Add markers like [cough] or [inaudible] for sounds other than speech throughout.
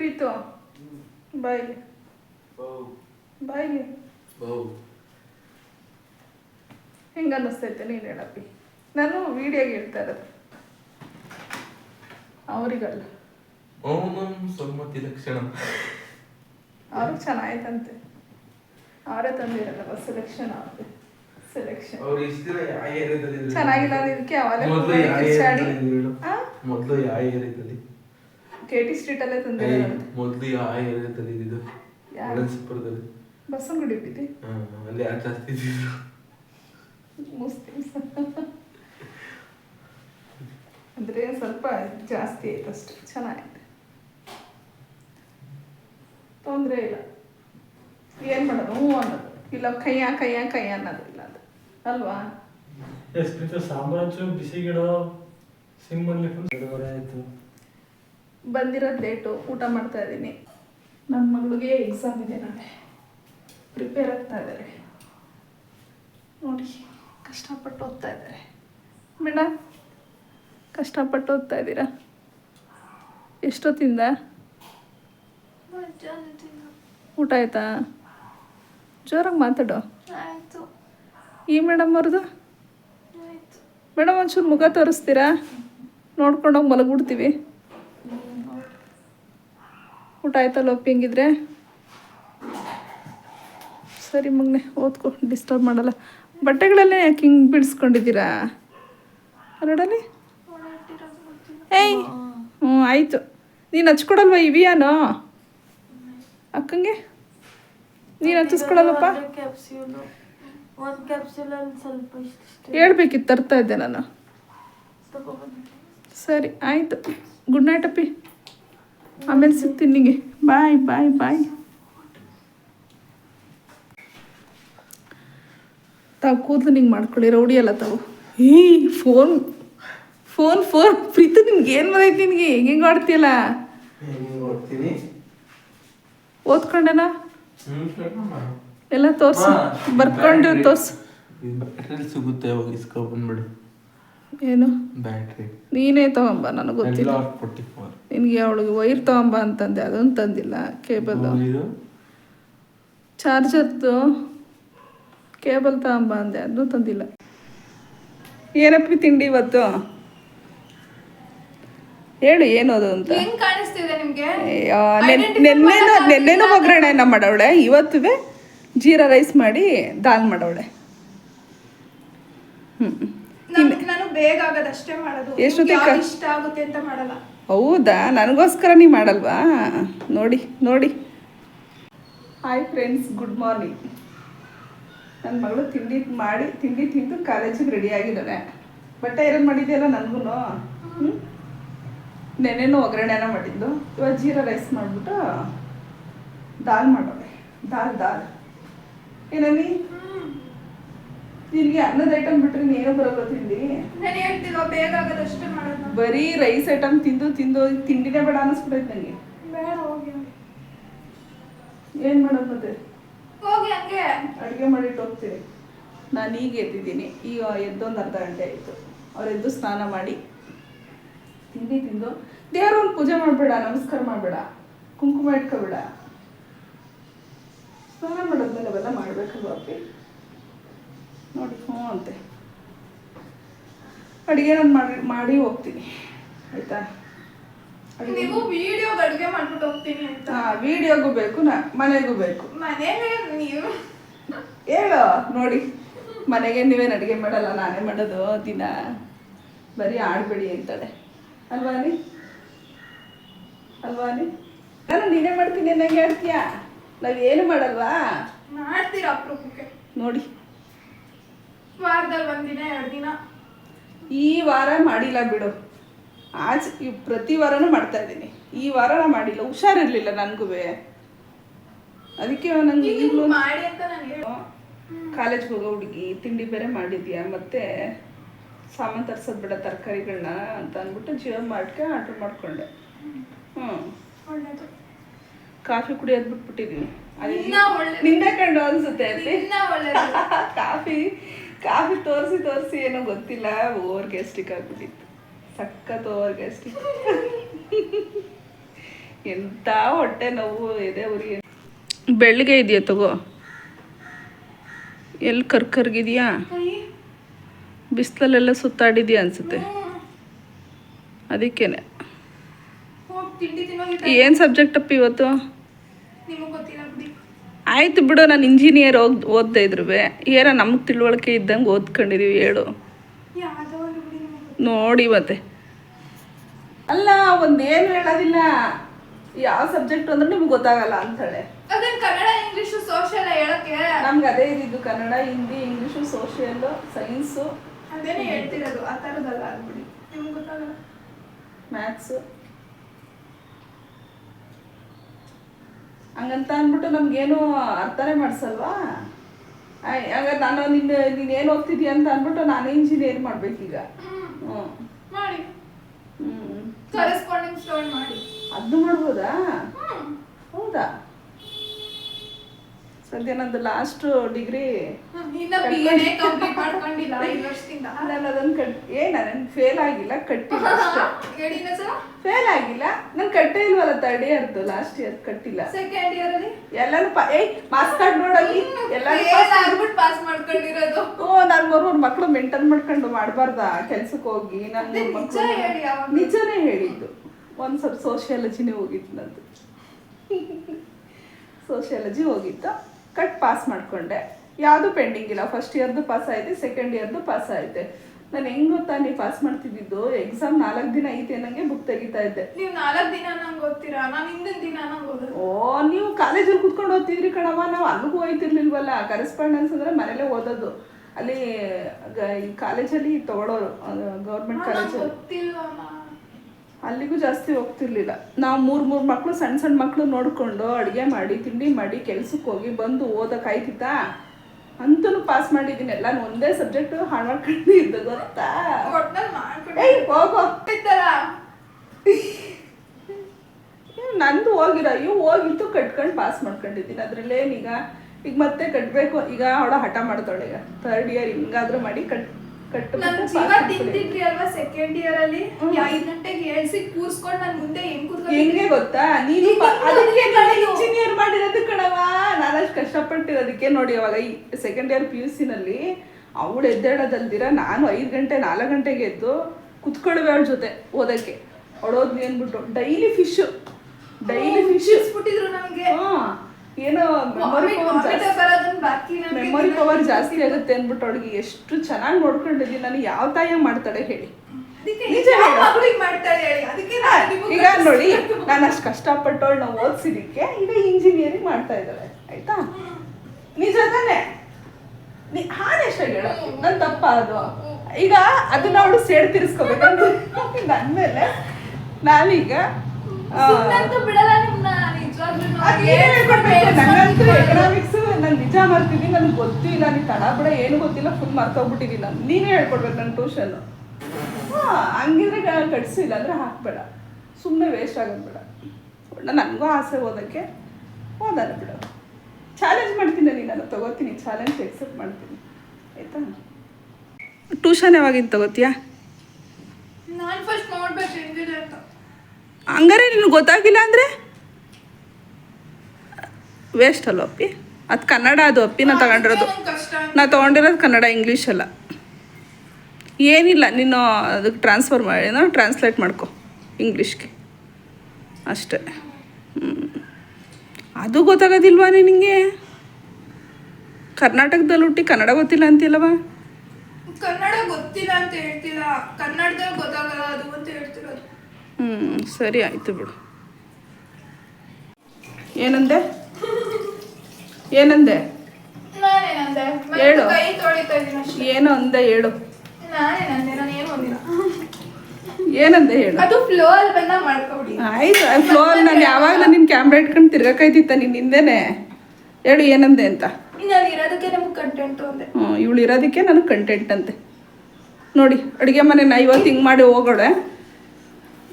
ಪ್ರೀತು. ಬಾಯ್ಲಿ ಬಾಯ್ಲಿ ಹೆಂಗೆ ಅನ್ನಿಸ್ತೈತೆ ನೀನು ಹೇಳಪ್ಪಿ? ನಾನು ವಿಡಿಯೋಗೆ ಹೇಳ್ತಾ ಇರೋದು. ಅವರಿಗಲ್ಲ. ಓಮಂ ಸಮ್ಮತಿ ಲಕ್ಷಣ. ಅವ್ರು ಚೆನ್ನಾಯ್ತಂತೆ. ಅವರೇ ತಂದಿರಲ್ಲ ಸೆಲೆಕ್ಷನ್ ಅವ್ರದ್ದು. ಸೆಲೆಕ್ಷನ್ ಅವ್ರು ಇಷ್ಟ ದಿನ ಯಾವ ಏರಿಯಾದಲ್ಲಿ ಇದ್ರು? ಚೆನ್ನಾಗಿಲ್ಲ ಇದಕ್ಕೆ ಅವಾಗಲೇ ಮೊದ್ಲು ಯಾವ ಏರಿಯಾದಲ್ಲಿ ಮೊದ್ಲು ಯಾವ ಏರಿಯಾದಲ್ಲಿ ಕೆ ಟಿ ಸ್ಟ್ರೀಟಲ್ಲೇ ತಂದೆ ತಂದಿರೋದು ಮೊದ್ಲು ಯಾವ ಇದ್ದಿದ್ದು. ಯಾರು? ಒಳನ್ಸಿಪುರದಲ್ಲಿ ಬಸವನಗುಡಿ ಬಿದ್ದಿ ಹಾ ಅಲ್ಲಿ ಯಾರು ಜಾಸ್ತಿ ಇದ್ದಿದ್ರು? ಮುಸ್ಲಿಮ್ಸ್. ಅಂದರೆ ಸ್ವಲ್ಪ ಜಾಸ್ತಿ ಆಯ್ತು ಅಷ್ಟೇ. ಚೆನ್ನಾಗಿದೆ ತೊಂದರೆ ಇಲ್ಲ. ಏನು ಮಾಡೋದು? ಹ್ಞೂ ಅನ್ನೋದು. ಇಲ್ಲ ಕೈಯ ಕೈಯ ಕೈಯ ಅನ್ನೋದು ಇಲ್ಲ ಅದು. ಅಲ್ವಾ? ಎಷ್ಟು ಸಾಮ್ರಾಜ್ಯ ಬಿಸಿಗಿಡೋ ಸಿಮ್ಮಲ್ಲಿ ಆಯ್ತು ಬಂದಿರೋದು ಲೇಟು ಊಟ ಮಾಡ್ತಾ ಇದ್ದೀನಿ. ನನ್ನ ಮಗಳಿಗೆ ಎಕ್ಸಾಮ್ ಇದೆ ನಾಳೆ. ಪ್ರಿಪೇರ್ ಆಗ್ತಾ ಇದ್ದಾರೆ ನೋಡಿ ಕಷ್ಟಪಟ್ಟು ಓದ್ತಾ ಇದ್ದಾರೆ ಮೇಡಮ್ ಕಷ್ಟಪಟ್ಟು ಓದ್ತಾ ಇದ್ದೀರಾ? ಎಷ್ಟೊತ್ತಿಂದ? ಊಟ ಆಯ್ತಾ? ಜೋರಾಗಿ ಮಾತಾಡು. ಆಯ್ತು. ಈ ಮೇಡಮ್ ಅವ್ರದ್ದು ಆಯ್ತು. ಮೇಡಮ್ ಒಂಚೂರು ಮುಖ ತೋರಿಸ್ತೀರಾ? ನೋಡ್ಕೊಂಡೋಗಿ ಮಲಗ್ಬಿಡ್ತೀವಿ. ಊಟ ಆಯ್ತಲ್ಲ ಒಪ್ಪಿ ಹೆಂಗಿದ್ರೆ? ಸರಿ ಮಗನೆ ಓದ್ಕೊ ಡಿಸ್ಟರ್ಬ್ ಮಾಡಲ್ಲ. ಬಟ್ಟೆಗಳಲ್ಲೇ ಯಾಕೆ ಹಿಂಗೆ ಬಿಡಿಸ್ಕೊಂಡಿದ್ದೀರಾ? ನೋಡಲಿ ಏಯ್! ಹ್ಞೂ ಆಯಿತು. ನೀನು ಹಚ್ಕೊಡಲ್ವ ಇವಿಯಾನೋ ಅಕ್ಕಂಗೆ? ನೀನು ಹಚ್ಚಿಸ್ಕೊಡಲ್ಲಪ್ಪ ಹೇಳ್ಬೇಕಿತ್ತು ತರ್ತಾ ಇದ್ದೆ ನಾನು. ಸರಿ ಆಯಿತು. ಗುಡ್ ನೈಟ್ ಅಪ್ಪಿ. ಆಮೇಲೆ ಸಿಗ್ತೀನಿ ನಿಮಗೆ ಬಾಯ್ ಬಾಯ್ ಬಾಯ್ ತಾವು ಕೂದಲು ನಿಂಗೆ ಮಾಡ್ಕೊಳ್ಳಿ, ರೌಡಿ ಅಲ್ಲ ತಾವು. ಈ ಫೋನ್ ಫೋನ್ ಫೋನ್ ಪ್ರೀತು ನಿಮ್ಗೆ ಏನು ಬಂದೈತಿ ನಿನಗೆ? ಹೆಂಗೆ ಆಡ್ತೀಯಲ್ಲ ಹೆಂಗ್ ನೋಡ್ತೀನಿ ಓದ್ಕೊಂಡೆನಾ? ಎಲ್ಲ ತೋರ್ಸು. ಬರ್ಕೊಂಡು ತೋರ್ಸು. ಸಿಗುತ್ತೆ ಹೋಗಿ ಇಸ್ಕೊ ಏನು? ಬ್ಯಾಟ್ರಿ ನೀನೇ ತಗೊಂಬ ನನಗೆ ಗೊತ್ತಿಲ್ಲ. ನಿನಗೆ ಅವಳಿಗೆ ವೈರ್ ತಗೊಂಬ ಅಂತಂದೆ ಅದೊಂದು ತಂದಿಲ್ಲ ಕೇಬಲ್ ಚಾರ್ಜರ್ದು ಕೇಬಲ್ ತಗೊಂಬ ಅಂದೆ ಅದನ್ನು ತಂದಿಲ್ಲ. ಏನಪ್ಪಿ ತಿಂಡಿ ಇವತ್ತು? ಹೇಳು ಅದು ಅಂತ. ನೆನ್ನೆನೂ ನೆನ್ನೆನೂ ಒಗ್ಗರಣೆನ ಮಾಡವಳೆ ಇವತ್ತು ಜೀರಾ ರೈಸ್ ಮಾಡಿ ದಾಲ್ ಮಾಡವಳೆ. ಹ್ಞೂ ನಾನು ಬೇಗ ಆಗೋದಷ್ಟೇ ಮಾಡೋದು. ಎಷ್ಟೊತ್ತಿಗೆ ಇಷ್ಟ ಆಗುತ್ತೆ ಅಂತ ಮಾಡಲ್ಲ. ಹೌದಾ? ನನಗೋಸ್ಕರ ನೀ ಮಾಡಲ್ವಾ? ನೋಡಿ ನೋಡಿ. ಹಾಯ್ ಫ್ರೆಂಡ್ಸ್ ಗುಡ್ ಮಾರ್ನಿಂಗ್ ನನ್ನ ಮಗಳು ತಿಂಡಿ ಮಾಡಿ ತಿಂಡಿ ತಿಂದು ಕಾಲೇಜಿಗೆ ರೆಡಿ ಆಗಿದ್ದಾನೆ ಬಟ್ಟೆ ಏನೇನು ಮಾಡಿದೆಯಲ್ಲ ನನಗೂ ಹ್ಞೂ ನೆನೆನೂ ಒಗ್ಗರಣೆನ ಮಾಡಿದ್ದು. ಇವಾಗ ಜೀರಾ ರೈಸ್ ಮಾಡಿಬಿಟ್ಟು ದಾಲ್ ಮಾಡೋವೆ ದಾಲ್ ದಾಲ್. ಏನನಿ ನಿನಗೆ ಅನ್ನದ ಐಟಮ್ ಬಿಟ್ರೆ ನೀನು ಬರಲ್ಲ ತಿಂಡಿ? ನಾನು ಹೇಳ್ತಿಲ್ವ ಬೇಗ ಆಗೋದಷ್ಟೇ ಮಾಡೋದು. ಬರೀ ರೈಸ್ ಐಟಮ್ ತಿಂದು ತಿಂದು ತಿಂಡಿನೇ ಬೇಡ ಅನ್ನಿಸ್ಬಿಟ್ಟೈತೆ ನನಗೆ ಬೇಡ ಹೋಗಿ ಏನು ಮಾಡೋದು ಮತ್ತೆ? ಹೋಗಿ ಹಂಗೆ. ಅಡುಗೆ ಮಾಡಿಟ್ಟು ಹೋಗ್ತೀರಿ. ನಾನು ಈಗ ಎದ್ದಿದ್ದೀನಿ. ಈಗ ಎದ್ದೊಂದು ಅರ್ಧ ಗಂಟೆ ಆಯಿತು. ಅವ್ರು ಎದ್ದು ಸ್ನಾನ ಮಾಡಿ ತಿಂಡಿ ತಿಂದು. ಒಂದು ಪೂಜೆ ಮಾಡಬೇಡ ನಮಸ್ಕಾರ ಮಾಡಬೇಡ ಕುಂಕುಮ ಇಟ್ಕೋಬೇಡ. ಸ್ನಾನ ಮಾಡೋದ್ಮೇಲೆ ಅವೆಲ್ಲ ಮಾಡಬೇಕಲ್ವ ಅಪ್ಪಿ ನೋಡಿ ಹ್ಞೂ ಅಂತೆ. ಅಡುಗೆ ನಾನು ಮಾಡಿ ಮಾಡಿ ಹೋಗ್ತೀನಿ. ಆಯಿತಾ? ನೀವು ವಿಡಿಯೋ ಅಡುಗೆ ಮಾಡ್ಬಿಟ್ಟು ಹೋಗ್ತೀನಿ ಅಂತ. ಹಾಂ ವೀಡಿಯೋಗೂ ಬೇಕು ನಾ ಮನೆಗೂ ಬೇಕು. ಮನೆಗೆ ನೀವು? ಹೇಳು ನೋಡಿ. ಮನೆಗೆ ನೀವೇನು ಅಡುಗೆ ಮಾಡಲ್ಲ ನಾನೇ ಮಾಡೋದು ದಿನ. ಬರೀ ಆಡಬೇಡಿ ಅಂತಾಳೆ ಅಲ್ವಾ ನೀ ಅಲ್ವಾ ನೀ ನಾನು ನೀನೇ ಮಾಡ್ತೀನಿ ಅನ್ನಂಗೆ ಹೇಳ್ತೀಯಾ? ನಾವೇನು ಮಾಡಲ್ವಾ? ಮಾಡ್ತೀರಾ ಅಪರೂಪಕ್ಕೆ? ನೋಡಿ. ವಾರದಲ್ಲಿ ಒಂದಿನ ಎರಡು ದಿನ? ಈ ವಾರ ಮಾಡಿಲ್ಲ ಬಿಡು. ಆಚೆ ಪ್ರತಿ ವಾರನೂ ಮಾಡ್ತಾ ಇದ್ದೀನಿ. ಈ ವಾರ ನಾ ಮಾಡಿಲ್ಲ. ಹುಷಾರಿರ್ಲಿಲ್ಲ ನನಗೂ ಅದಕ್ಕೆ ನಂಗೆ ಈಗ ಈಗಲೂ ಮಾಡಿ ಅಂತ ನಾನು ಹೇಳಿ. ಕಾಲೇಜ್ಗೆ ಹೋಗೋ ಹುಡುಗಿ ತಿಂಡಿ ಬೇರೆ ಮಾಡಿದ್ಯಾ? ಮತ್ತೆ ಸಾಮಾನು ತರ್ಸೋದು ಬೇಡ ತರಕಾರಿಗಳನ್ನ ಅಂತ ಅಂದ್ಬಿಟ್ಟು ಜಿಯೋ ಮಾರ್ಟ್ಗೆ ಆರ್ಡ್ರ್ ಮಾಡ್ಕೊಂಡೆ. ಹ್ಞೂ ಒಳ್ಳೇದು. ಕಾಫಿ ಕುಡಿಯೋದು ಬಿಟ್ಬಿಟ್ಟಿದ್ದೀನಿ. ನಿಂದೆ ಕಂಡು ಅನ್ಸುತ್ತೆ ಅಲ್ಲಿ. [laughs] ಕಾಫಿ ಕಾಫಿ ತೋರಿಸಿ ತೋರಿಸಿ ಏನೋ ಗೊತ್ತಿಲ್ಲ ಓವರ್ ಗ್ಯಾಸ್ಟಿಕ್ ಆಗ್ಬಿಟ್ಟಿತ್ತು. ಸಖತ್ ಓವರ್ ಗ್ಯಾಸ್ಟಿಕ್ ಎಂಥ ಹೊಟ್ಟೆ ನೋವು ಇದೆ ಉರಿ ಬೆಳ್ಳಿಗೆ ಇದೆಯಾ ತಗೋ? ಎಲ್ಲಿ ಕರ್ಕರ್ಗಿದೆಯಾ? ಬಿಸಿಲಲ್ಲೆಲ್ಲ ಸುತ್ತಾಡಿದ್ಯಾ ಅನ್ಸುತ್ತೆ? ಅದಕ್ಕೇನೆ. ಏನು ಸಬ್ಜೆಕ್ಟಪ್ಪ ಇವತ್ತು? ಆಯ್ತು ಬಿಡು ನಾನು ಇಂಜಿನಿಯರ್ ಓದ್ ಓದ್ತಾ ಇದ್ರು ಏನೋ ನಮ್ಗೆ ತಿಳುವಳಿಕೆ ಇದ್ದಂಗೆ ಓದ್ಕೊಂಡಿದೀವಿ ಹೇಳು. ನೋಡಿ ಮತ್ತೆ. ಅಲ್ಲ ಒಂದೇನು ಹೇಳೋದಿಲ್ಲ. ಯಾವ ಸಬ್ಜೆಕ್ಟ್ ಅಂದ್ರೆ ನಿಮ್ಗೆ ಗೊತ್ತಾಗಲ್ಲ ಅಂತಾಳೆ. ಅದೇ ಕನ್ನಡ ಇಂಗ್ಲಿಷ್ ಸೋಷಿಯಲ್ ಹೇಳಕ್ಕೆ? ನಮ್ಗೆ ಅದೇ ಇದಿದ್ದು Kannada Hindi English social science ಅದೇನೇ ಹೇಳ್ತಿರೋದು ಆ ಥರದ್ದಲ್ಲ ಅಂದ್ಬಿಡಿ ಬಿಡಿ ನಿಮ್ಗೆ ಗೊತ್ತಾಗಲ್ಲ. ಮ್ಯಾಥ್ಸು ಹಂಗಂತ ಅಂದ್ಬಿಟ್ಟು ನಮ್ಗೇನು ಅರ್ಥನೇ ಮಾಡಿಸಲ್ವಾ? ಹಂಗ ನಾನು ನಿನ್ನ ನೀನು ಏನು ಓದ್ತಿದ್ಯಾ ಅಂತ ಅಂದ್ಬಿಟ್ಟು ನಾನು ಇಂಜಿನಿಯರ್ ಮಾಡ್ಬೇಕೀಗ. ಹ್ಮ್. ಹ್ಞೂ ಮಾಡಿ. ಹ್ಞೂ ಕರೆಸ್ಪಾಂಡಿಂಗ್ ಸ್ಟೋರ್ ಮಾಡಿ. ಅದು ಮಾಡ್ಬೋದಾ? ಹೌದಾ? ಸದ್ಯ ನಂದು ಲಾಸ್ಟ್ ಡಿಗ್ರಿ ನಾನು ಅದನ್ನು ಕಟ್ ಏ ನಾನು ಫೇಲ್ ಆಗಿಲ್ಲ ಕಟ್ಟಿಲ್ಲ [laughs] ಫೇಲ್ ಆಗಿಲ್ಲ. ನಾನು ಕಟ್ಟೇ ಇಲ್ವಲ್ಲ ತರ್ಡ್ ಇಯರ್ದು ಲಾಸ್ಟ್ ಇಯರ್ ಕಟ್ಟಿಲ್ಲ. ಸೆಕೆಂಡ್ ಇಯರ್ ಅಲ್ಲಿ? ಎಲ್ಲಾನು ಏ ಮಾರ್ಕ್ಸ್ ಕಾರ್ಡ್ ನೋಡಲ್ಲಿ ಎಲ್ಲಾನು ಪಾಸ್ ಆಗ್ಬಿಟ್ಟು ಪಾಸ್ ಮಾಡ್ಕೊಂಡಿರೋದು. ಓ ನಾನು ಮೂರು ಮಕ್ಕಳು ಮಕ್ಳು ಮೇಂಟೈನ್ ಮಾಡ್ಕೊಂಡು ಮಾಡಬಾರ್ದ? ಕೆಲಸಕ್ಕೆ ಹೋಗಿ ನಾನು ನಿಜನೇ ಹೇಳಿದ್ದು. ಒಂದು ಸ್ವಲ್ಪ ಸೋಷಿಯಾಲಜಿನೇ ಹೋಗಿತ್ತು ನಂದು. [laughs] ಸೋಷಿಯಾಲಜಿ ಹೋಗಿತ್ತು. ಕಟ್ ಪಾಸ್ ಮಾಡ್ಕೊಂಡೆ. ಯಾವುದು ಪೆಂಡಿಂಗ್ ಇಲ್ಲ. ಫಸ್ಟ್ ಇಯರ್ದು ಪಾಸ್ ಆಯ್ತು ಸೆಕೆಂಡ್ ಇಯರ್ದು ಪಾಸ್ ಆಯ್ತೆ. ನಾನು ಹೆಂಗ್ ಗೊತ್ತಾ ನೀವು ಪಾಸ್ ಮಾಡ್ತಿದ್ದಿದ್ದು? ಎಕ್ಸಾಮ್ ನಾಲ್ಕು ದಿನ ಐತೆ ಅನ್ನಂಗೆ ಬುಕ್ ತೆಗಿತಾ ಇದ್ದೆ. ನೀವು ನಾಲ್ಕು ದಿನ ನಂಗೆ ಗೊತ್ತಿರಾ? ನಾನು ಹಿಂದಿನ ದಿನ ನಂಗೆ ಓ ನೀವು ಕಾಲೇಜಲ್ಲಿ ಕುತ್ಕೊಂಡು ಓದ್ತಿದ್ರಿ ಕಣವ ನಾವು ಅಲ್ಲಿಗೂ ಹೋಯ್ತಿರ್ಲಿಲ್ವಲ್ಲ? ಕರೆಸ್ಪಾಂಡೆನ್ಸ್ ಅಂದ್ರೆ ಮನೇಲೆ ಓದೋದು. ಅಲ್ಲಿ ಈ ಕಾಲೇಜಲ್ಲಿ ತಗೊಳ್ಳೋರು ಗೌರ್ಮೆಂಟ್ ನಂಗೆ ಕಾಲೇಜಲ್ಲಿ ಅಲ್ಲಿಗೂ ಜಾಸ್ತಿ ಹೋಗ್ತಿರ್ಲಿಲ್ಲ. ನಾವು ಮೂರು ಮೂರು ಮಕ್ಕಳು ಸಣ್ಣ ಸಣ್ಣ ಮಕ್ಕಳು ನೋಡಿಕೊಂಡು ಅಡುಗೆ ಮಾಡಿ ತಿಂಡಿ ಮಾಡಿ ಕೆಲ್ಸಕ್ಕೆ ಹೋಗಿ ಬಂದು ಓದೋಕ್ಕಾಯ್ತಿತ್ತಾ ಅಂತೂ ಪಾಸ್ ಮಾಡಿದ್ದೀನಿ ಎಲ್ಲ ಒಂದೇ ಸಬ್ಜೆಕ್ಟ್ ಹಾಳು ಮಾಡ್ಕೊಂಡು ಇದ್ದ ಗೊತ್ತಾ? ನಂದು ಹೋಗಿರೋ ಅಯ್ಯೋ ಹೋಗಿತ್ತು ಕಟ್ಕೊಂಡು ಪಾಸ್ ಮಾಡ್ಕೊಂಡಿದ್ದೀನಿ. ಅದ್ರಲ್ಲೇನೀಗ ಈಗ? ಮತ್ತೆ ಕಟ್ಟಬೇಕು ಈಗ ಅವಳ ಹಠ ಮಾಡ್ತಾಳೆ. ಈಗ ಥರ್ಡ್ ಇಯರ್ ಹಿಂಗಾದ್ರೂ ಮಾಡಿ ಕಟ್ ಕಟ್ಟು ಜೀವ ತಿಂತಿದ್ರಿ ಅಲ್ವಾ ಸೆಕೆಂಡ್ ಇಯರ್ ಅಲ್ಲಿ? ಐದ್ ಗಂಟೆಗೆ ಹೇಳ್ಸಿ ಕೂರ್ಸ್ಕೊಂಡ್ ನನ್ ಮುಂದೆ ಹೆಂಗ್ ಹೆಂಗೆ ಗೊತ್ತಾ? ನೀನು ಅದಕ್ಕೆ. ಇಂಜಿನಿಯರ್ ಮಾಡಿರೋದು ಕಣವ ನಾನು ಅಷ್ಟು ಕಷ್ಟಪಟ್ಟಿರೋದಕ್ಕೆ ನೋಡಿ ಅವಾಗ ಈ ಸೆಕೆಂಡ್ ಇಯರ್ ಪಿ ಯು ಸಿನಲ್ಲಿ ಅವಳು ಎದ್ದೇಳೋದಲ್ದಿರ ನಾನು ಐದು ಗಂಟೆ ನಾಲ್ಕು ಗಂಟೆಗೆ ಎದ್ದು ಕುತ್ಕೊಳ್ಳುವೆ ಅವಳ ಜೊತೆ ಓದಕ್ಕೆ. ಅವಳೋದ್ನಿ ಅಂದ್ಬಿಟ್ಟು. ಡೈಲಿ ಫಿಶ್ ಡೈಲಿ ಫಿಶ್ ಬಿಟ್ಟಿದ್ರು ನಮ್ಗೆ ಏನೋ ಮೆಮೊರಿ ಪವರ್ ಮೆಮೊರಿ ಪವರ್ ಜಾಸ್ತಿ. ಆಗುತ್ತೆ ಅಂದ್ಬಿಟ್ಟು ಅವಳಿಗೆ ಎಷ್ಟು ಚೆನ್ನಾಗಿ ನೋಡ್ಕೊಂಡಿದ್ದೀನಿ ನಾನು ಯಾವ ತಾಯಿಯ ಮಾಡ್ತಾಳೆ ಹೇಳಿ. ಈಗ ನೋಡಿ ನಾನು ಅಷ್ಟು ಕಷ್ಟಪಟ್ಟು ಅವಳನ್ನ ಓದಿಸಿದಕ್ಕೆ ಈಗ ಇಂಜಿನಿಯರಿಂಗ್ ಮಾಡ್ತಾ ಇದ್ದಾಳೆ ಆಯ್ತಾ? ನಿಜ ತಾನೆ? ಎಷ್ಟಾಗಿ ಹೇಳು. ನನ್ನ ತಪ್ಪ ಅದು ಈಗ ಅದನ್ನ ಅವಳು ಸೇಡ್ ತಿರ್ಸ್ಕೋಬೇಕಂದ್ರೆ [laughs] ನನ್ನ ಮೇಲೆ ನಾನೀಗ ಬಿಡಲ್ಲ ನಿಮ್ನ. ನಂಗಂತೂ ಎಕನಾಮಿಕ್ಸ್ ನಾನು ನಿಜ ಮಾಡ್ತಿದ್ದೀನಿ ನನಗೆ ಗೊತ್ತಿಲ್ಲ ನೀನು ತಡ ಬಿಡ ಏನು ಗೊತ್ತಿಲ್ಲ ಫುಲ್ ಮರ್ತೋಗ್ಬಿಟ್ಟಿದ್ದೀನಿ ನಾನು. ನೀನೇ ಹೇಳ್ಕೊಡ್ಬೇಕು ನನ್ನ ಟ್ಯೂಷನ್ ಹಾಂ ಹಂಗಿದ್ರೆ ಕಟ್ಸಿಲ್ಲ ಅಂದರೆ ಹಾಕ್ಬೇಡ. ಸುಮ್ಮನೆ ವೇಸ್ಟ್ ಆಗೋದು ಬೇಡ ನನಗೂ ಆಸೆ ಓದೋಕ್ಕೆ. ಓದಲ್ಲ ಬಿಡು. ಚಾಲೆಂಜ್ ಮಾಡ್ತೀನಿ ನೀನು ನಾನು ತಗೋತೀನಿ. ಚಾಲೆಂಜ್ ಎಕ್ಸೆಪ್ಟ್ ಮಾಡ್ತೀನಿ. ಆಯಿತಾ? ಟ್ಯೂಷನ್ ಯಾವಾಗಿಂದ ತಗೋತೀಯಾ? ನಾನು ಫಸ್ಟ್ ನೋಡ್ಬೇಕು ಹೆಂಗಿದೆ ಅಂತ. ಹಂಗಾರೆ ನಿನಗೆ ಗೊತ್ತಾಗಿಲ್ಲ ಅಂದರೆ? ವೇಸ್ಟ್ ಅಲ್ಲ ಅಪ್ಪಿ? ಅದು ಕನ್ನಡ ಅದು ಅಪ್ಪಿ ನಾ ತಗೊಂಡಿರೋದು. ನಾ ತೊಗೊಂಡಿರೋದು ಕನ್ನಡ ಇಂಗ್ಲೀಷ್ ಅಲ್ಲ. ಏನಿಲ್ಲ ನೀನು ಅದಕ್ಕೆ ಟ್ರಾನ್ಸ್ಫರ್ ಮಾಡಿ ಟ್ರಾನ್ಸ್ಲೇಟ್ ಮಾಡ್ಕೊ ಇಂಗ್ಲೀಷ್ಗೆ ಅಷ್ಟೇ. ಅದು ಗೊತ್ತಾಗೋದಿಲ್ವಾ ನಿನಗೆ? ಕರ್ನಾಟಕದಲ್ಲಿ ಹುಟ್ಟಿ ಕನ್ನಡ ಗೊತ್ತಿಲ್ಲ ಅಂತಿಲ್ಲವ ಕನ್ನಡ ಗೊತ್ತಿಲ್ಲ ಅಂತ ಹೇಳ್ತಿಲ್ಲ ಕನ್ನಡದಲ್ಲಿ ಗೊತ್ತಾಗಲ್ಲ ಅದು ಅಂತ ಹೇಳ್ತಿರೋದು. ಹ್ಞೂ ಸರಿ ಆಯಿತು ಬಿಡು. ಏನಂದೆ? ಏನಂದೆ? ಹೇಳು. ಏನು ಅಂದೆ ಹೇಳು. ಏನಂದೆ ಹೇಳು? ಅದು ಫ್ಲೋ ಅಲ್ಲಿ ಬಂದಾಗ ಮಾಡ್ಕೊಬಿಡಿ. ಆಯ್ತು ಫ್ಲೋ ಅಲ್ಲಿ ನಾನು ಯಾವಾಗಲೂ ನಿನ್ನ ಕ್ಯಾಮ್ರಾ ಇಟ್ಕೊಂಡು ತಿರ್ಗಕ್ಕಾಯ್ತಿತ್ತ ನಿನ್ನ ಹಿಂದೆನೆ ಹೇಳು ಏನಂದೆ ಅಂತ. ನಾನು ಇರೋದಕ್ಕೆ ನಮ್ಗೆ ಕಂಟೆಂಟ್ ಅಂದೆ. ಹ್ಞೂ ಇವಳು ಇರೋದಕ್ಕೆ ನನಗೆ ಕಂಟೆಂಟ್ ಅಂತೆ. ನೋಡಿ ಅಡುಗೆ ಮನೆ ನಾ ಇವತ್ತು ಹಿಂಗೆ ಮಾಡಿ ಹೋಗೋಳೆ.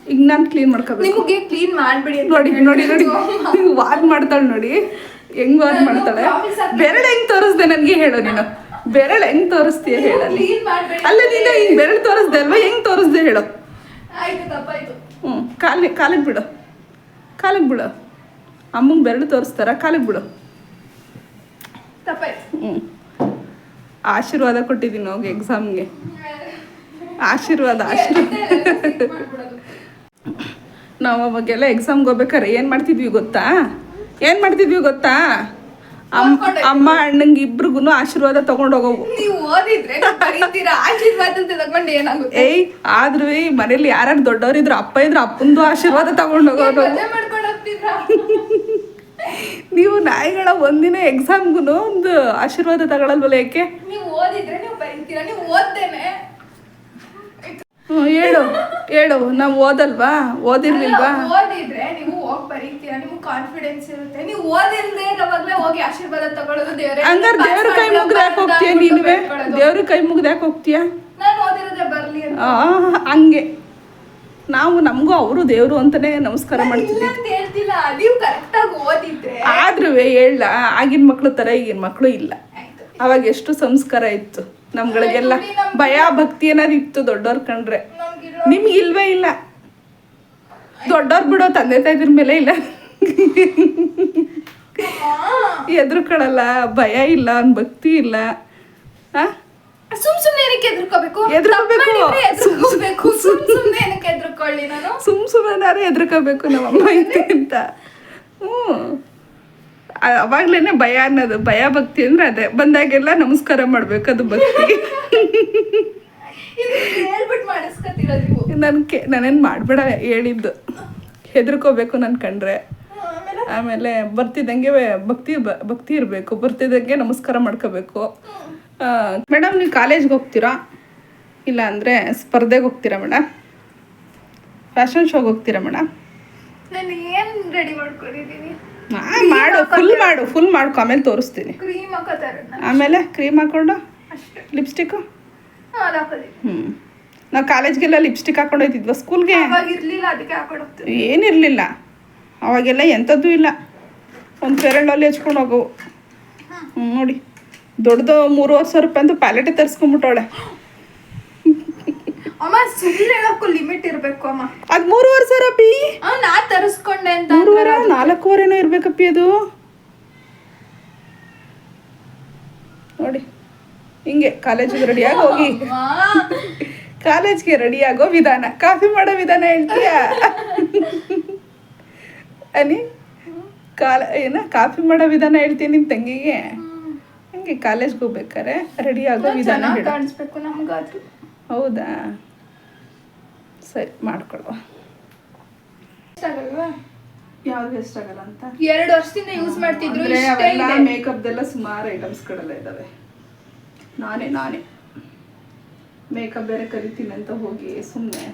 ಈಗ ನಾನು ಕ್ಲೀನ್ ಮಾಡ್ಕೋಬೇಕು. ನಿಮಗೆ ಕ್ಲೀನ್ ಮಾಡ್ಬಿಡಿ ನೋಡಿ ನೋಡಿ ನೋಡಿ. [laughs] ವಾಕ್ ಮಾಡ್ತಾಳೆ ನೋಡಿ. ಹೆಂಗ್ ವಾದ್ ಮಾಡ್ತಾಳೆ? ಬೆರಳು ಹೆಂಗ್ ತೋರಿಸ್ದೆ ನನಗೆ ಹೇಳು ನೀನು. ಬೆರಳು ಹೆಂಗ್ ತೋರಿಸ್ತೀಯ ಮಾಡ್ಬೇಡಿ. ಅಲ್ಲ ನೀನು ಹಿಂಗ್ ಬೆರಳು ತೋರಿಸ್ದೆ ಅಲ್ವಾ? ಹೆಂಗ್ ತೋರಿಸ್ದೆ ಹೇಳು. ಹ್ಞೂ ಕಾಲಿ ಕಾಲಿಗೆ ಬಿಡು. ಕಾಲಿಗೆ ಬಿಡು. ಅಮ್ಮಂಗೆ ಬೆರಳು ತೋರಿಸ್ತಾರ? ಕಾಲಿಗೆ ಬಿಡು. ಹ್ಮ್. ಹ್ಞೂ ಆಶೀರ್ವಾದ ಕೊಟ್ಟಿದ್ದೀನಿ ಹೋಗಿ ಎಕ್ಸಾಮ್ಗೆ ಆಶೀರ್ವಾದ ಆಶೀರ್ವಾದ. ನಾವು ಅವಾಗೆಲ್ಲ ಎಕ್ಸಾಮ್ಗೆ ಹೋಗ್ಬೇಕಾರೆ ಏನು ಮಾಡ್ತಿದ್ವಿ ಗೊತ್ತಾ? ಏನು ಮಾಡ್ತಿದ್ವಿ ಗೊತ್ತಾ? ಅಮ್ಮ ಅಣ್ಣಂಗೆ ಇಬ್ರಿಗೂ ಆಶೀರ್ವಾದ ತಗೊಂಡೋಗವು. ಏಯ್ ಆದ್ರೂ ಮನೇಲಿ ಯಾರು ದೊಡ್ಡವರಿದ್ರು ಅಪ್ಪ ಇದ್ರು ಅಪ್ಪಂದು ಆಶೀರ್ವಾದ ತಗೊಂಡು ಹೋಗೋದು. ಮದುವೆ ಮಾಡ್ಕೊಂಡು ಹೋಗ್ತಿದ್ರಾ? ನೀವು ನಾಯಿಗಳ ಒಂದಿನ ಎಕ್ಸಾಮ್ಗೂ ಒಂದು ಆಶೀರ್ವಾದ ತಗೊಳಲ್ವಲ್ಲ ಯಾಕೆ ಹೇಳು ಹೇಳು. ನಾವು ಓದಲ್ವಾ? ಓದಿರ್ಲಿಲ್ವಾ ಅಲ್ಲ, ಓದಿದ್ರೆ ನೀವು ಹೋಗಿ ಬರೀತೀರಾ ನಿಮ್ಗೆ ಕಾನ್ಫಿಡೆನ್ಸ್ ಇರುತ್ತೆ. ನೀವು ಓದಿಲ್ದೆ ಇರೋವಾಗ್ಲೇ ಹೋಗಿ ಆಶೀರ್ವಾದ ತಗೊಳ್ಳೋದು ದೇವ್ರೆ. ಹಂಗಾರೆ ದೇವ್ರ ಕೈ ಮುಗ್ದು ಯಾಕೆ ಹೋಗ್ತೀಯ ನೀನುವೆ? ದೇವ್ರ ಕೈ ಮುಗ್ದು ಯಾಕೆ ಹೋಗ್ತೀಯ? ನಾನು ಓದಿರೋದೇ ಬರಲಿ ಅಂತ. ಹಂಗೆ. ನಾವು ನಮಗೂ ಅವರು ದೇವರು ಅಂತಾನೆ ನಮಸ್ಕಾರ ಮಾಡ್ತಿದ್ವಿ ಅಂತ ಹೇಳ್ತಿಲ್ಲ. ನೀವು ಕರೆಕ್ಟಾಗಿ ಓದಿದ್ರೆ. ಆದ್ರೂ ಹೇಳ ಆಗಿನ ಮಕ್ಳು ಥರ ಈಗಿನ ಮಕ್ಕಳು ಇಲ್ಲ. ಅವಾಗ ಎಷ್ಟು ಸಂಸ್ಕಾರ ಇತ್ತು. ನಮ್ಗಳಿಗೆಲ್ಲ ಭಯ ಭಕ್ತಿ ಏನಾದ್ರು ಇತ್ತು ದೊಡ್ಡವ್ರ ಕಂಡ್ರೆ. ನಿಮ್ಗೆ ಇಲ್ವೇ ಇಲ್ಲ. ದೊಡ್ಡವ್ರು ಬಿಡೋ ತಂದೆ ತಾಯಿದ್ರ ಮೇಲೆ ಇಲ್ಲ. ಎದುರುಕೊಳಲ್ಲ ಭಯ ಇಲ್ಲ ಅವ್ನ ಭಕ್ತಿ ಇಲ್ಲ? ಸುಮ್ ಸುಮ್ನೆ ಏನಕ್ಕೆ ಎದ್ರುಕೋಬೇಕು? ಸುಮ್ ಸುಮ್ನೆ. ಏನಕ್ಕೆ ಎದ್ರುಕೊಳ್ಳಿ ನಾನು? ಸುಮ್ ಸುಮ್ಮನಾರು ಎದ್ರಕೋಬೇಕು ನಮ್ಮ ಅಮ್ಮ ಐತೆ ಅಂತ. ಹ್ಞೂ. ಅವಾಗ್ಲೇನೆ ಭಯ ಅನ್ನೋದು. ಭಯ ಭಕ್ತಿ ಅಂದ್ರೆ ಅದೇ. ಬಂದಾಗೆಲ್ಲ ನಮಸ್ಕಾರ ಮಾಡ್ಬೇಕು ಅದು ಭಕ್ತಿ. ಇದು ಹೇಳ್ಬಿಟ್ಟು ಮಾಡಿಸ್ಕೊತಿರೋದು ನೀವು? ನನ್ ಕೆ ನಾನೇನು ಮಾಡಬೇಡ ಹೇಳಿದ್ದು. ಹೆದರ್ಕೋಬೇಕು ನನ್ ಕಂಡ್ರೆ. ಆಮೇಲೆ? ಬರ್ತಿದ್ದಂಗೆ ಭಕ್ತಿ ಭಕ್ತಿ ಇರಬೇಕು ಬರ್ತಿದ್ದಂಗೆ ನಮಸ್ಕಾರ ಮಾಡ್ಕೋಬೇಕು. ಮೇಡಮ್ ನೀವು ಕಾಲೇಜ್ಗೆ ಹೋಗ್ತೀರಾ? ಇಲ್ಲ ಅಂದರೆ ಸ್ಪರ್ಧೆಗೆ ಹೋಗ್ತೀರಾ ಮೇಡಮ್ ಫ್ಯಾಷನ್ ಶೋಗೆ ಹೋಗ್ತೀರಾ ಮೇಡಮ್ ನಾನು ಏನ್ ರೆಡಿ ಮಾಡ್ಕೊಂಡಿದ್ದೀನಿ ಮಾಡು ಫುಲ್ ಮಾಡು ಫುಲ್ ಮಾಡ್ಕೊ ಆಮೇಲೆ ತೋರಿಸ್ತೀನಿ. ಕ್ರೀಮ್ ಆಮೇಲೆ ಕ್ರೀಮ್ ಹಾಕೊಂಡು? ಲಿಪ್ಸ್ಟಿಕ್ಕು ಹ್ಞೂ ನಾವು ಕಾಲೇಜ್ಗೆಲ್ಲ ಲಿಪ್ಸ್ಟಿಕ್ ಹಾಕೊಂಡು ಹೋಯ್ತಿದ್ವ ಸ್ಕೂಲ್ಗೆ ಏನಿರಲಿಲ್ಲ. ಅವಾಗೆಲ್ಲ ಎಂಥದ್ದು ಇಲ್ಲ. ಒಂದು ಪೆರಳಲ್ಲಿ ಹಚ್ಕೊಂಡು ಹೋಗವು ಹ್ಞೂ ನೋಡಿ. ದೊಡ್ಡದು ಮೂರುವರೆ ಸಾವಿರ ರೂಪಾಯಿ ಅಂತ ಪ್ಯಾಲೆಟೇ ತರಿಸ್ಕೊಂಬಿಟ್ಟವಳೆ. ಅಮ್ಮ ಸುಮ್ಮನೆ ಹೇಳಕ್ಕೂ ಲಿಮಿಟ್ ಇರಬೇಕು ಅಮ್ಮ. ಅದು ಮೂರುವರೆ ಸಾವಿರ ಪಿ ಆ, ನಾ ತರಿಸ್ಕೊಂಡೆ ಅಂತ ಮೂರುವರೆ ನಾಲ್ಕೂವರೆನೋ ಇರಬೇಕಪ್ಪಿ ಅದು. ನೋಡಿ. ಹಿಂಗೆ ಕಾಲೇಜಿಗೆ ರೆಡಿಯಾಗಿ ಹೋಗಿ. ಕಾಲೇಜ್ಗೆ ರೆಡಿಯಾಗೋ ಆಗೋ ವಿಧಾನ. ಕಾಫಿ ಮಾಡೋ ವಿಧಾನ ಹೇಳ್ತೀಯ? ಅನಿ ಕಾಲ ಏನ ಕಾಫಿ ಮಾಡೋ ವಿಧಾನ ಹೇಳ್ತೀನಿ ನಿನ್ ತಂಗಿಗೆ. ಹಂಗೆ ಕಾಲೇಜ್ಗೆ ಹೋಗ್ಬೇಕಾರೆ ರೆಡಿ ಆಗೋ ವಿಧಾನ ಕಾಣಿಸ್ಬೇಕು ನಮ್ಗಾದ್ರು. ಹೌದಾ? ಸರಿ ಮಾಡ್ಕೊಳ್ಳುವ. ಇಷ್ಟ ಆಗಲ್ವಾ? ಯಾವ್ದು ವೇಸ್ಟ್ ಆಗಲ್ಲ ಅಂತ? ಎರಡು ವರ್ಷದಿಂದ ಯೂಸ್ ಮಾಡ್ತಿದ್ರು ಮೇಕಪ್ದೆಲ್ಲ ಸುಮಾರು ಐಟಮ್ಸ್ಗಳೆಲ್ಲ ಇದ್ದಾವೆ ನಾನೇ ನಾನೇ. ಮೇಕಪ್ ಬೇರೆ ಕರಿತೀನಿ ಅಂತ ಹೋಗಿ ಸುಮ್ಮನೆ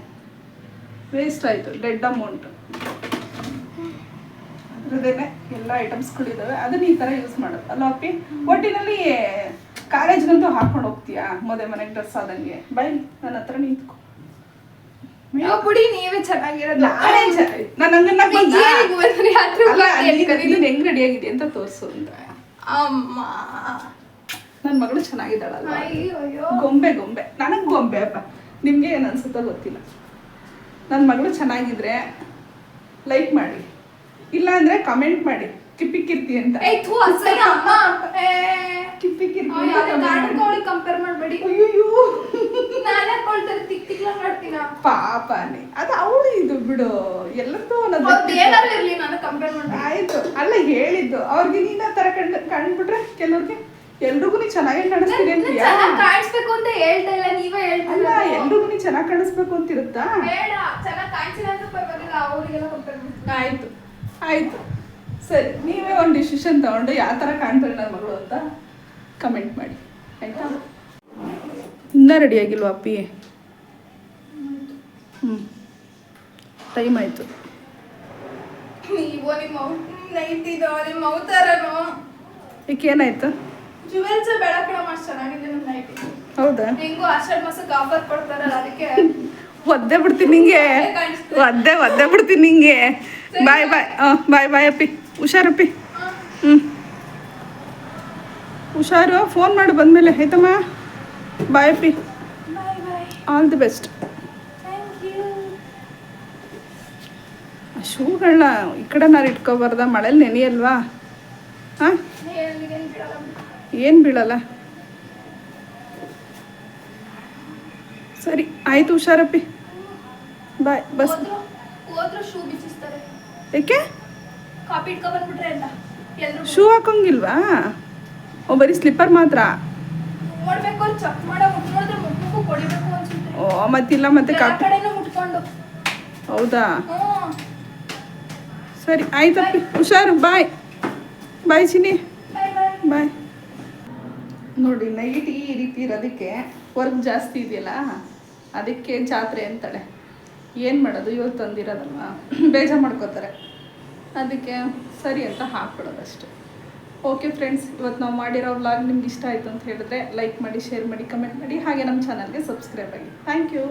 ವೇಸ್ಟ್ ಆಯಿತು ಡೆಡ್ ಅಮೌಂಟ್ ಅದ್ರದ್ದೇನೆ ಎಲ್ಲ ಐಟಮ್ಸ್ಗಳಿದ್ದಾವೆ ಅದನ್ನ ಈ ಥರ ಯೂಸ್ ಮಾಡೋದು. ಅಲ್ಲ ಅಪ್ಪಿ ಒಟ್ಟಿನಲ್ಲಿ ಕಾಲೇಜ್ಗಂತೂ ಹಾಕೊಂಡು ಹೋಗ್ತೀಯಾ? ಮದುವೆ ಮನೆಗೆ ಡ್ರೆಸ್ ಆದಂಗೆ? ಬೈ ನನ್ನ ಹತ್ರ ನಿಂತ್ಕೊ. ಬಿಡಿ ನೀವೇ ಚೆನ್ನಾಗಿರೋದು. ನಾನೇ ಎಲ್ಲಿ ಹೆಂಗ್ ರೆಡಿ ಆಗಿದೆ ಅಂತ ತೋರಿಸು ಅಂತ. ಅಮ್ಮ. ನನ್ನ ಮಗಳು ಚೆನ್ನಾಗಿದ್ದಾಳಲ್ಲ ಅಯ್ಯೋ ಅಯ್ಯೋ ಗೊಂಬೆ ಗೊಂಬೆ. ನನಗೆ ಗೊಂಬೆ ಅಪ್ಪ. ನಿಮಗೆ ಏನು ಅನ್ಸುತ್ತೋ ಗೊತ್ತಿಲ್ಲ. ನನ್ನ ಮಗಳು ಚೆನ್ನಾಗಿದ್ರೆ ಲೈಕ್ ಮಾಡಿ. ಇಲ್ಲ ಅಂದ್ರೆ ಕಮೆಂಟ್ ಮಾಡಿ. ಕಿಪ್ಪಿ ಕಿರ್ತಿ ಅಂತ. ಕಿಪ್ಪಿ ಕಿರ್ತಿ ಕಂಪೇರ್ ಮಾಡಬೇಡಿ. ಅಯ್ಯೋ ನಾನೇ ಕೊಳ್ತಾರೆ? ತಿಕ್ ತಿಕ್ಲ ಮಾಡ್ತೀನ? ಪಾಪನೆ. ಅದು ಅವಳು ಇದು ಬಿಡು. ಎಲ್ಲದೂ ಅವ್ರದ್ದು ಅನ್ನೋದು ಏನಾರು ಇರ್ಲಿ ನಾನು ಕಂಪೇರ್ ಮಾಡ್ಬೇಡಿ ಆಯ್ತು. ಅಲ್ಲ ಹೇಳಿದ್ದು. ಅವ್ರಿಗೆ ನೀನ ತರ ಕಂಡ್ ಕಂಡ್ಬಿಟ್ರೆ ಕೆಲವ್ರಿಗೆ ಎಲ್ರಿಗೂ ನೀ ಚೆನ್ನಾಗಿ ಕಾಣಿಸ್ತೀನಿ ಅಂತೀಯಾ? ಚೆನ್ನಾಗಿ ಕಾಣಿಸ್ಬೇಕು ಅಂತ ಹೇಳ್ತಾ ಇಲ್ಲ ನೀವೇ ಹೇಳ್ತಿಲ್ಲ ಎಲ್ರಿಗೂ ನೀ ಚೆನ್ನಾಗಿ ಕಾಣಿಸ್ಬೇಕು ಅಂತಿರುತ್ತಾ? ಬೇಡ ಚೆನ್ನಾಗಿ ಕಾಣಿಸಿಲ್ಲ ಅಂದ್ರೆ ಪರವಾಗಿಲ್ಲ ಅವರಿಗೆಲ್ಲ ಕಂಪೇರ್ ಮಾಡಿ ಆಯ್ತು. ಆಯ್ತು. ಸರಿ ನೀವೇ ಒಂದು ಡಿಸಿಷನ್ ತಗೊಂಡು ಯಾವ ಥರ ಕಾಣ್ತಾರೆ ನನ್ನ ಮಗಳು ಅಂತ ಕಮೆಂಟ್ ಮಾಡಿ. ಆಯಿತಾ? ಇನ್ನೂ ರೆಡಿ ಆಗಿಲ್ವಾ ಅಪ್ಪಿ? ಹ್ಞೂ ಟೈಮ್ ಆಯಿತು. ಏನಾಯ್ತು ಜುವೆಲ್ಸ್ ಬೆಳಕಣ ಮಸ್ತ್ ಚೆನ್ನಾಗಿದೆ ನಮ್ಮ ನೈಟಿ ಹೌದಾ? ಹೆಂಗೋ ಆಷಾಢ ಮಾಸಕ್ಕೆ ಆಫರ್ ಕೊಡ್ತಾರಲ್ಲ ಅದಕ್ಕೆ ಒದ್ದೆ ಬಿಡ್ತೀನಿ ನಿಂಗೆ. ಒದ್ದೆ ಒದ್ದೆ ಬಿಡ್ತೀನಿ ನಿಂಗೆ. ಬಾಯ್ ಬಾಯ್. ಹಾಂ ಬಾಯ್ ಬಾಯ್ ಅಪ್ಪಿ. ಹುಷಾರಪ್ಪಿ. ಹ್ಞೂ ಹುಷಾರು ಫೋನ್ ಮಾಡಿ ಬಂದಮೇಲೆ. ಆಯ್ತಮ್ಮ? ಬಾಯ್ ಅಪ್ಪಿ. ಆಲ್ ದಿ ಬೆಸ್ಟ್ ಶೂಗಳನ್ನ ಈ ಕಡೆ ನಾನು ಇಟ್ಕೋಬಾರ್ದ? ಮಳೇಲಿ ನೆನೆಯಲ್ವಾ? ಹಾಂ? ಏನು ಬೀಳಲ್ಲ ಸರಿ ಆಯ್ತು ಹುಷಾರಪ್ಪಿ. ಬಾಯ್ ಬಸ್. ಏಕೆ? ಶೂ ಹಾಕೋಂಗಿಲ್ವಾ? ಓ ಬರೀ ಸ್ಲಿಪ್ಪರ್ ಮಾತ್ರ? ಓ ಮತ್ತಿಲ್ಲ ಮತ್ತೆ ಕಾಪಿ. ಹೌದಾ? ಸರಿ ಆಯ್ತಪ್ಪಿ. ಹುಷಾರು ಬಾಯ್. ಬಾಯ್ ಚಿನಿ ಬಾಯ್ ನೋಡಿ ನೈಟ್ ಈ ರೀತಿ ಇರೋದಕ್ಕೆ ವರ್ಕ್ ಜಾಸ್ತಿ ಇದೆಯಲ್ಲ? ಅದಕ್ಕೆ ಜಾತ್ರೆ ಅಂತಾಳೆ. ಏನು ಮಾಡೋದು? ಇವತ್ತು ತಂದಿರೋದಲ್ವಾ? [clears throat] ಬೇಜಾರು ಮಾಡ್ಕೋತಾರೆ. ಅದಕ್ಕೆ ಸರಿ ಅಂತ ಹಾಕ್ಬಿಡೋದಷ್ಟು. ಓಕೆ ಫ್ರೆಂಡ್ಸ್ ಇವತ್ತು ನಾವು ಮಾಡಿರೋ ವ್ಲಾಗ್ ನಿಮ್ಗೆ ಇಷ್ಟ ಆಯಿತು ಅಂತ ಹೇಳಿದ್ರೆ ಲೈಕ್ ಮಾಡಿ ಶೇರ್ ಮಾಡಿ ಕಮೆಂಟ್ ಮಾಡಿ, ಹಾಗೆ ನಮ್ಮ ಚಾನಲ್ಗೆ ಸಬ್ಸ್ಕ್ರೈಬ್ ಆಗಿ. Thank you